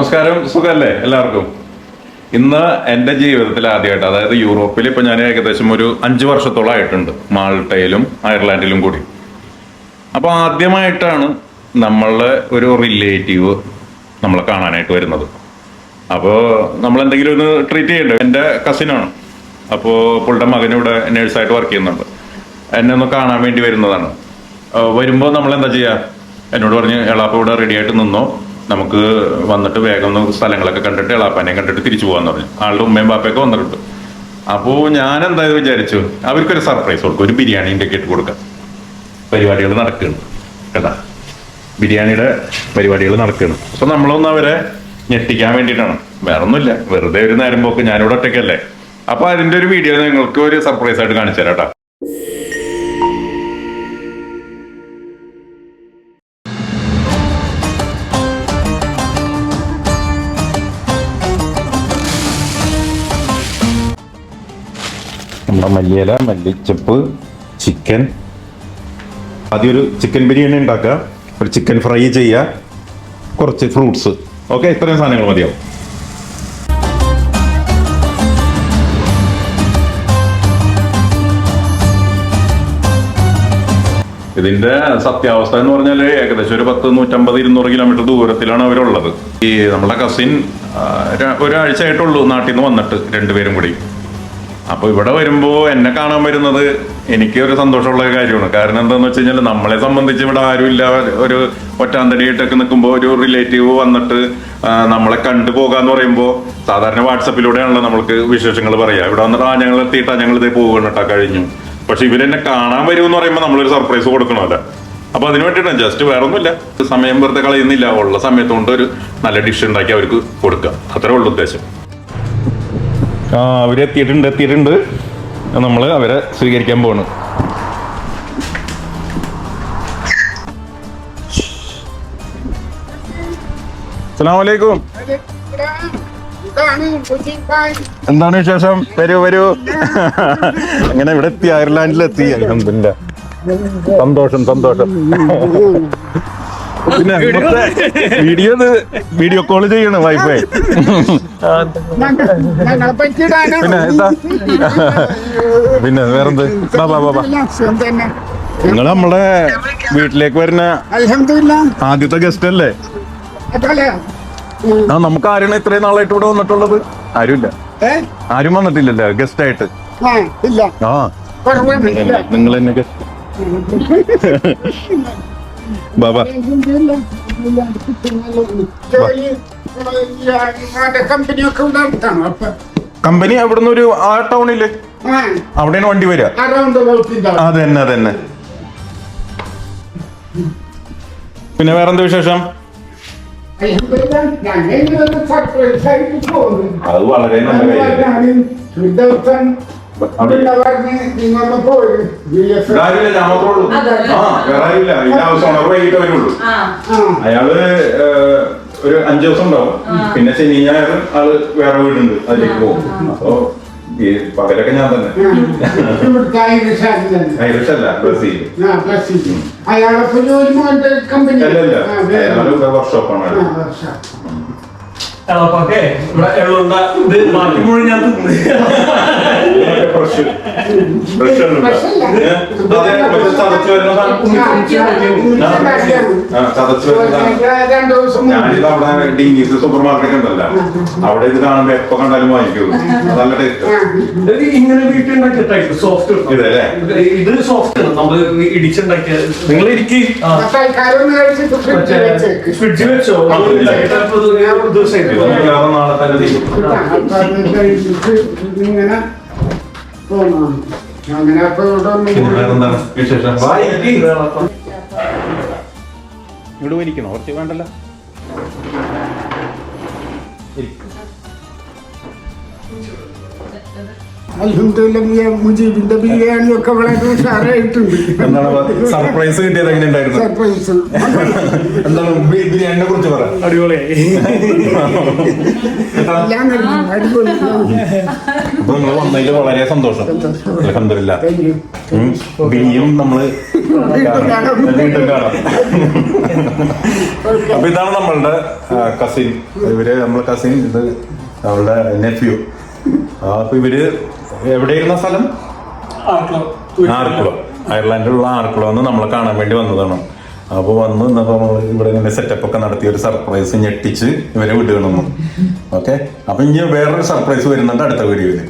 നമസ്കാരം. സുഖല്ലേ എല്ലാവർക്കും? ഇന്ന് എന്റെ ജീവിതത്തിൽ ആദ്യമായിട്ട് അതായത് യൂറോപ്പിൽ ഇപ്പൊ ഞാൻ ഏകദേശം ഒരു അഞ്ച് വർഷത്തോളമായിട്ടുണ്ട് മാൾട്ടയിലും അയർലാൻഡിലും കൂടി. അപ്പോൾ ആദ്യമായിട്ടാണ് നമ്മളുടെ ഒരു റിലേറ്റീവ് നമ്മളെ കാണാനായിട്ട് വരുന്നത്. അപ്പോൾ നമ്മൾ എന്തെങ്കിലും ഒന്ന് ട്രീറ്റ് ചെയ്യണ്ടേ? എന്റെ കസിനാണ് അപ്പോൾ പുള്ളിയുടെ മകൻ ഇവിടെ നേഴ്സായിട്ട് വർക്ക് ചെയ്യുന്നുണ്ട്. എന്നെ ഒന്ന് കാണാൻ വേണ്ടി വരുന്നതാണ്. വരുമ്പോൾ നമ്മൾ എന്താ ചെയ്യുക എന്നോട് പറഞ്ഞ് എളാപ്പ് ഇവിടെ റെഡി ആയിട്ട് നിന്നോ. നമുക്ക് വന്നിട്ട് വേഗം ഒന്ന് സ്ഥലങ്ങളൊക്കെ കണ്ടിട്ട് എളാപ്പാനെ കണ്ടിട്ട് തിരിച്ചു പോകാന്ന് പറഞ്ഞു. ആളുടെ ഉമ്മയും ബാപ്പയൊക്കെ വന്നിട്ടുണ്ട്. അപ്പോൾ ഞാൻ എന്തായാലും വിചാരിച്ചു അവർക്കൊരു സർപ്രൈസ് കൊടുക്കും ഒരു ബിരിയാണീന്റെ ഒക്കെ ഇട്ട് കൊടുക്കാം പരിപാടികൾ നടക്കുന്നുണ്ട് കേട്ടാ? ബിരിയാണിയുടെ പരിപാടികൾ നടക്കുന്നു അപ്പൊ നമ്മളൊന്ന് അവരെ ഞെട്ടിക്കാൻ വേണ്ടിയിട്ടാണ്. വേറെ ഒന്നുമില്ല വെറുതെ ഒരു നേരം പോക്ക് ഞാനിവിടെ ഒറ്റയ്ക്കല്ലേ. അപ്പൊ അതിന്റെ ഒരു വീഡിയോ നിങ്ങൾക്ക് ഒരു സർപ്രൈസ് ആയിട്ട് കാണിച്ചു തരാം കേട്ടോ. നമ്മുടെ മല്ലിയില മല്ലിച്ചപ്പ് ചിക്കൻ ആദ്യം ഒരു ചിക്കൻ ബിരിയാണി ഉണ്ടാക്കുക. ഒരു ചിക്കൻ ഫ്രൈ ചെയ്യുക. കുറച്ച് ഫ്രൂട്ട്സ് ഓക്കെ ഇത്രയും സാധനങ്ങൾ മതിയാവും. ഇതിന്റെ സത്യാവസ്ഥ എന്ന് പറഞ്ഞാൽ ഏകദേശം ഒരു പത്ത് നൂറ്റമ്പത് ഇരുന്നൂറ് കിലോമീറ്റർ ദൂരത്തിലാണ് അവരുള്ളത്. ഈ നമ്മുടെ കസിൻ ഒരാഴ്ച ആയിട്ടുള്ളൂ നാട്ടിൽ നിന്ന് വന്നിട്ട് രണ്ടുപേരും കൂടി. അപ്പൊ ഇവിടെ വരുമ്പോ എന്നെ കാണാൻ വരുന്നത് എനിക്ക് ഒരു സന്തോഷമുള്ള കാര്യമാണ്. കാരണം എന്താന്ന് വെച്ച് കഴിഞ്ഞാൽ നമ്മളെ സംബന്ധിച്ച് ഇവിടെ ആരുമില്ല ഒരു ഒറ്റാന്തടിയായിട്ടൊക്കെ നിൽക്കുമ്പോൾ ഒരു റിലേറ്റീവ് വന്നിട്ട് നമ്മളെ കണ്ടു പോകാന്ന് പറയുമ്പോൾ സാധാരണ വാട്സപ്പിലൂടെയാണല്ലോ നമ്മൾക്ക് വിശേഷങ്ങൾ പറയാ. ഇവിടെ വന്നിട്ട് ആ ഞങ്ങൾ എത്തിയിട്ടാ ഞങ്ങൾ ഇതേ പോകണം കേട്ടാ കഴിഞ്ഞു. പക്ഷെ ഇവരെന്നെ കാണാൻ വരുമെന്ന് പറയുമ്പോൾ നമ്മളൊരു സർപ്രൈസ് കൊടുക്കണമല്ലോ. അപ്പൊ അതിന് വേണ്ടിയിട്ടാണ് ജസ്റ്റ് വേറെ ഒന്നുമില്ല സമയം വെറുതെ കളയുന്നില്ല. ഉള്ള സമയത്തുകൊണ്ട് ഒരു നല്ല ഡിഷ് ഉണ്ടാക്കി അവർക്ക് കൊടുക്കുക. അത്രേ ഉള്ളൂ ഉദ്ദേശം. ആ അവരെത്തിയിട്ടുണ്ട് എത്തിയിട്ടുണ്ട് നമ്മൾ അവരെ സ്വീകരിക്കാൻ പോണ് അസലാമലൈക്കും എന്താണ് വിശേഷം? വരൂ വരൂ. അങ്ങനെ ഇവിടെ എത്തി അയർലാൻഡിലെത്തി. എത്തി സന്തോഷം സന്തോഷം. പിന്നെ ഇവിടുത്തെ വീഡിയോ വീഡിയോ കോൾ ചെയ്യണം വൈഫൈ. പിന്നെ എന്താ? പിന്നെ വേറെന്ത്? നിങ്ങൾ നമ്മളെ വീട്ടിലേക്ക് വരുന്ന ആദ്യത്തെ ഗസ്റ്റ് അല്ലേ? ആ നമുക്ക് ആരാണ് ഇത്രയും നാളായിട്ട് ഇവിടെ വന്നിട്ടുള്ളത്? ആരുമില്ല. ആരും വന്നിട്ടില്ലല്ലോ ഗസ്റ്റ് ആയിട്ട്. ആ. നിങ്ങൾ തന്നെ ഗസ്റ്റ് ബാബാ കമ്പനി അവിടുന്ന് ഒരു ആ ടൗണിൽ അവിടെയാണ് വണ്ടി വരിക. അതന്നെ അതന്നെ അത് തന്നെ അത് തന്നെ പിന്നെ വേറെന്താ വിശേഷം? അത് വളരെ നല്ല കാര്യം. എസ് ഞാൻ മാത്രമേ ഉള്ളൂ ആ വേറെ ആരുമില്ല വൈകിട്ട് വരുള്ളൂ അയാൾ ഒരു അഞ്ചു ദിവസം ഉണ്ടാവും. പിന്നെ ശനി ഞായർ ആൾ വേറെ വീടുണ്ട്. അതിലേക്ക് പോകും. അപ്പൊ ഈ പകലൊക്കെ ഞാൻ തന്നെ. അല്ല ബ്രസീൽ. അയാൾ വർക്ക്ഷോപ്പാണ് എളപ്പാക്കേ ഇവിടെ എള്ളുണ്ട ഇത് ബാക്കി മുഴുവൻ ഞാൻ തിന്ന്. ഞാനിത് അവിടെ ഡിങ്ങീസ് സൂപ്പർ മാർക്കറ്റ് ഉണ്ടല്ലോ. അവിടെ ഇത് കാണുമ്പോ എപ്പോ കണ്ടാലും വാങ്ങിക്കുള്ളൂ നല്ല ടേസ്റ്റ് ഇങ്ങനെ വീട്ടിലുണ്ടാക്കിയ ടൈപ്പ് സോഫ്റ്റ് ഇതല്ലേ? ഇത് സോഫ്റ്റ് ആണ്. നമ്മൾ ഇടിച്ചുണ്ടാക്കിയ നിങ്ങൾ ഇരിക്കി ഫ്രിഡ്ജിൽ വെച്ചോ? ദിവസം. മിക്കവാറും നാളെ തന്നെ തീരും ഇങ്ങനെ പോണം അങ്ങനെ അപ്പൊ ഇവിടെ വേറെന്താണ് വിശേഷം ഇരിക്ക്. വലിക്കണോ കുറച്ച് വേണ്ടല്ലോ. അൽഹംദുലില്ലാ മുജീബിന്റെ ബിരിയാണി ഒക്കെ വളരെ ഉഷാറായിട്ടുണ്ട് സർപ്രൈസ് കിട്ടിയത് എങ്ങനെ ഉണ്ടായിരുന്നു സർപ്രൈസ് എന്താണ് ബിരിയാണിനെ കുറിച്ച് പറ. അടിപൊളി. അപ്പൊ നിങ്ങൾ വന്നതിൽ വളരെ സന്തോഷം. അലഹമില്ല ബിനിയും നമ്മൾ വീണ്ടും കാണാം. അപ്പൊ ഇതാണ് നമ്മളുടെ കസിൻ ഇവർ നമ്മളെ കസിൻ ഇത് നമ്മളുടെ നെഫ്യൂ അപ്പൊ ഇവർ എവിടെയിരുന്ന സ്ഥലം? ആർക്കുളം. അയർലാൻഡിലുള്ള ആർക്കുളം നമ്മളെ കാണാൻ വേണ്ടി വന്നതാണ്. അപ്പോൾ വന്ന് ഇന്നപ്പോ നമ്മൾ ഇവിടെ ഇങ്ങനെ സെറ്റപ്പ് ഒക്കെ നടത്തി ഒരു സർപ്രൈസ് ഞെട്ടിച്ച് ഇവരെ വിടുകയാണെന്ന്. ഓക്കെ അപ്പൊ ഇനി വേറൊരു സർപ്രൈസ് വരുന്നുണ്ട് അടുത്ത വീഡിയോയിൽ